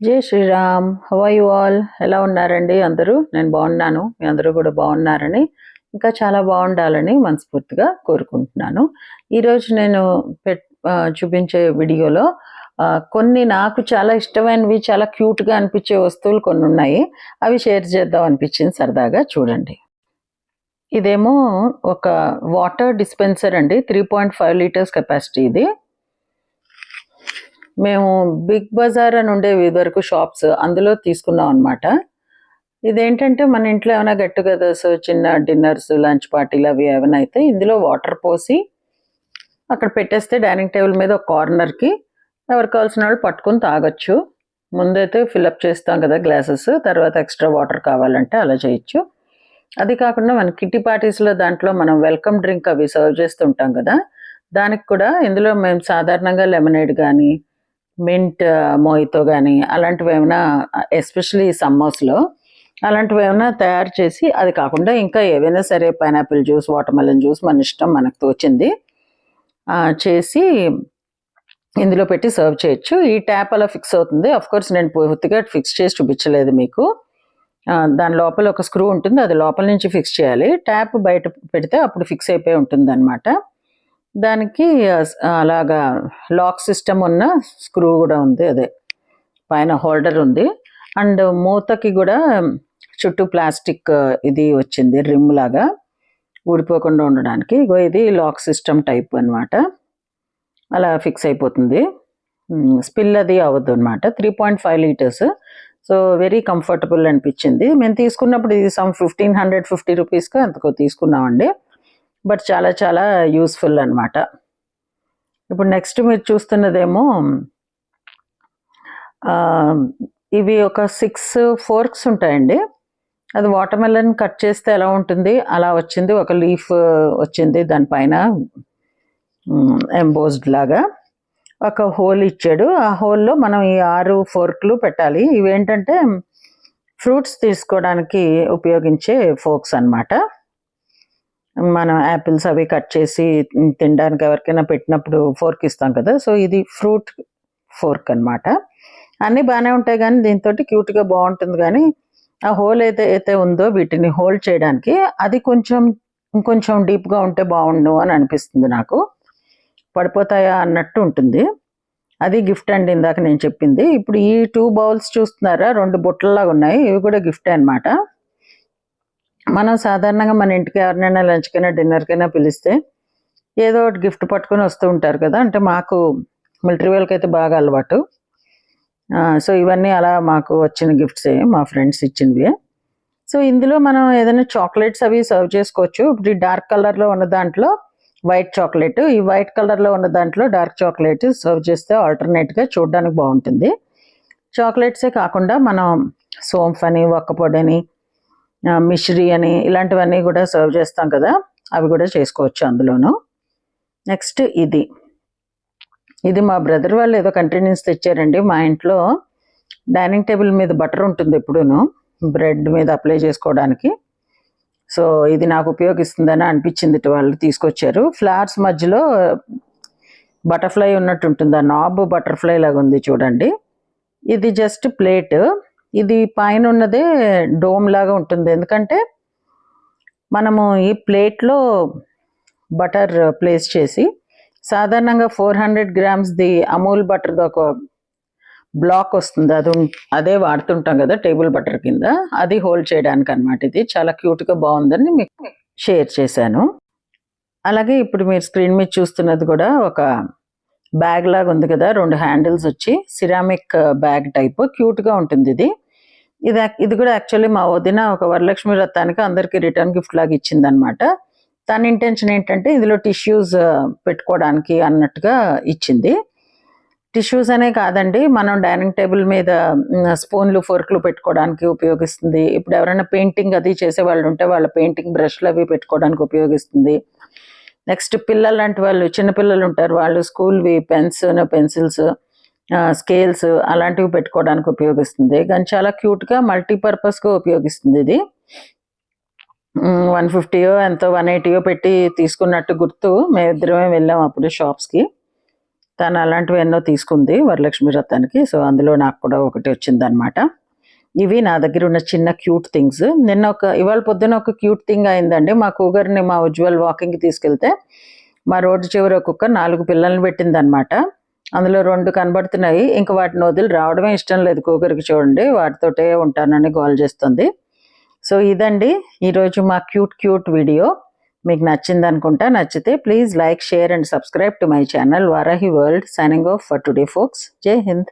జై Sriram. హవై wall all ఎలా ఉన్నారండి? అందరూ? నేను బాగున్నాను. మీ అందరూ కూడా బాగున్నారని ఇంకా చాలా బాగుండాలని మనస్ఫూర్తిగా కోరుకుంటున్నాను. ఈరోజు నేను పెట్ చూపించే వీడియోలో కొన్ని నాకు చాలా ఇష్టమైనవి చాలా క్యూట్గా అనిపించే వస్తువులు కొన్ని ఉన్నాయి. అవి షేర్ చేద్దాం అనిపించింది సరదాగా చూడండి. ఇదేమో ఒక వాటర్ డిస్పెన్సర్ అండి. Three point five litres capacity ఇది. మేము బిగ్ బజార్ అని ఉండేవి ఇదివరకు షాప్స్ అందులో తీసుకున్నాం అనమాట ఇదేంటంటే మన ఇంట్లో ఏమైనా గెట్ టుగెదర్స్ చిన్న డిన్నర్స్ లంచ్ పార్టీలు అవి ఏమైనా అయితే ఇందులో వాటర్ పోసి అక్కడ పెట్టేస్తే డైనింగ్ టేబుల్ మీద ఒక కార్నర్కి ఎవరికి కావాల్సిన వాళ్ళు పట్టుకుని తాగొచ్చు. ముందైతే ఫిల్అప్ చేస్తాం కదా గ్లాసెస్ తర్వాత ఎక్స్ట్రా వాటర్ కావాలంటే అలా చేయొచ్చు. అది కాకుండా మన కిట్టి పార్టీస్లో దాంట్లో మనం వెల్కమ్ డ్రింక్ అవి సర్వ్ చేస్తుంటాం కదా దానికి కూడా ఇందులో మేము సాధారణంగా లెమనేడ్ కానీ మింట్ మోయితో కానీ అలాంటివి ఏమైనా ఎస్పెషలీ సమ్మర్స్లో అలాంటివి ఏమైనా తయారు చేసి అది కాకుండా ఇంకా ఏవైనా సరే పైనాపిల్ జ్యూస్ వాటర్మెలన్ జ్యూస్ మన ఇష్టం మనకు తోచింది చేసి ఇందులో పెట్టి సర్వ్ చేయొచ్చు. ఈ ట్యాప్ అలా ఫిక్స్ అవుతుంది. అఫ్ కోర్స్ నేను పూర్తిగా ఫిక్స్ చేసి చూపించలేదు మీకు. దాని లోపల ఒక స్క్రూ ఉంటుంది. అది లోపల నుంచి ఫిక్స్ చేయాలి. ట్యాప్ బయట పెడితే అప్పుడు ఫిక్స్ అయిపోయి ఉంటుంది అనమాట దానికి అలాగా లాక్ సిస్టమ్ ఉన్న స్క్రూ కూడా ఉంది అదే. పైన హోల్డర్ ఉంది. అండ్ మూతకి కూడా చుట్టూ ప్లాస్టిక్ ఇది వచ్చింది రిమ్ లాగా ఊడిపోకుండా ఉండడానికి. ఇగో ఇది లాక్ సిస్టమ్ టైప్ అన్నమాట. అలా ఫిక్స్ అయిపోతుంది. స్పిల్ అది అవ్వద్దు అనమాట three point five litres. So very comfortable అనిపించింది. మేము తీసుకున్నప్పుడు ఇది సమ్ ఫిఫ్టీన్ హండ్రెడ్ ఫిఫ్టీ రూపీస్కి ఎంతకో తీసుకున్నామండి. బట్ చాలా చాలా యూస్ఫుల్ అన్నమాట. ఇప్పుడు నెక్స్ట్ మీరు చూస్తున్నదేమో ఇవి ఒక సిక్స్ ఫోర్క్స్ ఉంటాయండి. అది వాటర్ మెలన్ కట్ చేస్తే ఎలా ఉంటుంది? అలా వచ్చింది ఒక లీఫ్ వచ్చింది దానిపైన ఎంబోజ్డ్ లాగా. ఒక హోల్ ఇచ్చాడు. ఆ హోల్లో మనం ఈ ఆరు ఫోర్క్లు పెట్టాలి. ఇవేంటంటే ఫ్రూట్స్ తీసుకోవడానికి ఉపయోగించే ఫోర్క్స్ అన్నమాట. మనం యాపిల్స్ అవి కట్ చేసి తినడానికి ఎవరికైనా పెట్టినప్పుడు ఫోర్క్ ఇస్తాం కదా. సో ఇది ఫ్రూట్ ఫోర్క్ అన్నమాట. అన్నీ బాగానే ఉంటాయి కానీ దీంతో క్యూట్గా బాగుంటుంది కానీ ఆ హోల్ అయితే అయితే ఉందో వీటిని హోల్డ్ చేయడానికి అది కొంచెం ఇంకొంచెం డీప్గా ఉంటే బాగుండు అని అనిపిస్తుంది నాకు. పడిపోతాయా అన్నట్టు ఉంటుంది. అది గిఫ్ట్ అండి ఇందాక నేను చెప్పింది. ఇప్పుడు ఈ టూ బౌల్స్ చూస్తున్నారా? రెండు బుట్టల్లాగా ఉన్నాయి. ఇవి కూడా గిఫ్ట్ అన్నమాట. మనం సాధారణంగా మన ఇంటికి ఎవరినైనా లంచ్కైనా డిన్నర్కైనా పిలిస్తే ఏదో ఒకటి గిఫ్ట్ పట్టుకొని వస్తూ ఉంటారు కదా. అంటే మాకు మిలిటరీ వాళ్ళకి అయితే బాగా అలవాటు. సో ఇవన్నీ అలా మాకు వచ్చిన గిఫ్ట్సే మా ఫ్రెండ్స్ ఇచ్చినవి సో ఇందులో మనం ఏదైనా చాక్లెట్స్ అవి సర్వ్ చేసుకోవచ్చు. ఇప్పుడు ఈ డార్క్ కలర్లో ఉన్న దాంట్లో వైట్ చాక్లెట్. ఈ వైట్ కలర్లో ఉన్న దాంట్లో డార్క్ చాక్లెట్ సర్వ్ చేస్తే ఆల్టర్నేట్గా చూడడానికి బాగుంటుంది. చాక్లెట్సే కాకుండా మనం సోంఫ్ అని ఒక్కపొడి అని మిశ్రీ అని ఇలాంటివన్నీ కూడా సర్వ్ చేస్తాం కదా అవి కూడా చేసుకోవచ్చు అందులోను. నెక్స్ట్ ఇది. ఇది మా బ్రదర్ వాళ్ళు ఏదో కంట్రీ నుంచి తెచ్చారండి. మా ఇంట్లో డైనింగ్ టేబుల్ మీద బటర్ ఉంటుంది ఎప్పుడూను బ్రెడ్ మీద అప్లై చేసుకోవడానికి. సో ఇది నాకు ఉపయోగిస్తుందని అనిపించింది వాళ్ళు తీసుకొచ్చారు. ఫ్లవర్స్ మధ్యలో బటర్ఫ్లై ఉన్నట్టు ఉంటుంది. ఆ నాబ్ బటర్ఫ్లై లాగా ఉంది చూడండి. ఇది జస్ట్ ప్లేట్ ఇది పైన ఉన్నదే డోమ్ లాగా ఉంటుంది. ఎందుకంటే మనము ఈ ప్లేట్లో బటర్ ప్లేస్ చేసి సాధారణంగా ఫోర్ హండ్రెడ్ గ్రామ్స్ది అమూల్ బటర్ది ఒక బ్లాక్ వస్తుంది. అది అదే వాడుతుంటాం కదా టేబుల్ బటర్ కింద. అది హోల్డ్ చేయడానికి అనమాట ఇది. చాలా క్యూట్గా బాగుందని మీకు షేర్ చేశాను. అలాగే ఇప్పుడు మీరు స్క్రీన్ మీద చూస్తున్నది కూడా ఒక బ్యాగ్ లాగా ఉంది కదా రెండు హ్యాండిల్స్ వచ్చి సిరామిక్ uh, బ్యాగ్ టైప్. క్యూట్గా ఉంటుంది ఇది. ఇది ఇది కూడా యాక్చువల్లీ మా వదిన ఒక వరలక్ష్మి వ్రతానికి అందరికీ రిటర్న్ గిఫ్ట్ లాగా ఇచ్చింది అనమాట తన ఇంటెన్షన్ ఏంటంటే ఇందులో టిష్యూస్ uh, పెట్టుకోవడానికి అన్నట్టుగా ఇచ్చింది. టిష్యూస్ అనే కాదండి మనం డైనింగ్ టేబుల్ మీద స్పూన్లు ఫోర్క్లు పెట్టుకోవడానికి ఉపయోగిస్తుంది. ఇప్పుడు ఎవరైనా పెయింటింగ్ అది చేసే వాళ్ళు ఉంటే వాళ్ళ పెయింటింగ్ బ్రష్లు అవి పెట్టుకోవడానికి ఉపయోగిస్తుంది. నెక్స్ట్ పిల్లలు లాంటి వాళ్ళు చిన్న పిల్లలు ఉంటారు వాళ్ళు స్కూల్వి పెన్స్ పెన్సిల్స్ స్కేల్స్ అలాంటివి పెట్టుకోవడానికి ఉపయోగిస్తుంది. కానీ చాలా క్యూట్గా మల్టీపర్పస్గా ఉపయోగిస్తుంది ఇది. వన్ ఫిఫ్టీయో ఎంతో వన్ ఎయిటీయో పెట్టి తీసుకున్నట్టు గుర్తు మేమిద్దరమే వెళ్ళాం అప్పుడు షాప్స్కి. తను అలాంటివి ఎన్నో తీసుకుంది వరలక్ష్మి వ్రతానికి. సో అందులో నాకు కూడా ఒకటి వచ్చిందనమాట ఇవి నా దగ్గర ఉన్న చిన్న క్యూట్ థింగ్స్. నిన్న ఒక ఇవాళ పొద్దున ఒక క్యూట్ థింగ్ అయిందండి. మా కూగర్ని మా ఉజ్వల్ వాకింగ్కి తీసుకెళ్తే మా రోడ్డు చివరి ఒక్కొక్క నాలుగు పిల్లల్ని పెట్టిందనమాట అందులో రెండు కనబడుతున్నాయి. ఇంకా వాటిని వదిలి రావడమే ఇష్టం లేదు కూగర్కి చూడండి. వాటితోటే ఉంటానని గోల్ చేస్తుంది. సో ఇదండి ఈరోజు మా క్యూట్ క్యూట్ వీడియో. మీకు నచ్చింది అనుకుంటా నచ్చితే please like share and subscribe to my channel Varahi world signing off for today folks. Jai Hind.